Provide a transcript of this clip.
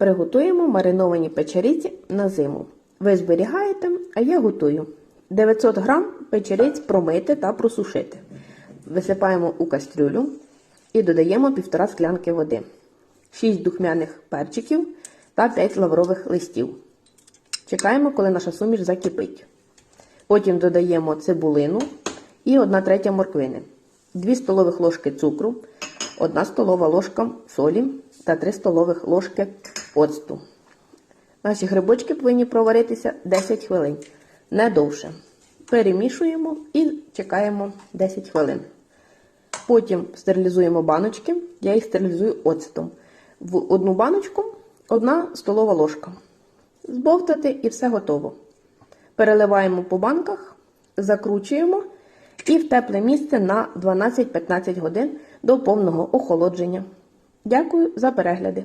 Приготуємо мариновані печеріці на зиму. Ви зберігаєте, а я готую. 900 г печериць промити та просушити. Висипаємо у кастрюлю і додаємо 1,5 склянки води, 6 духмяних перчиків та 5 лаврових листів. Чекаємо, коли наша суміш закипить. Потім додаємо цибулину і 1 третя морквини, 2 столових ложки цукру, 1 столова ложка солі та 3 столових ложки оцту. Наші грибочки повинні проваритися 10 хвилин, не довше. Перемішуємо і чекаємо 10 хвилин. Потім стерилізуємо баночки. Я їх стерилізую оцетом. В одну баночку одна столова ложка. Збовтати і все готово. Переливаємо по банках, закручуємо в тепле місце на 12-15 годин до повного охолодження. Дякую за перегляди!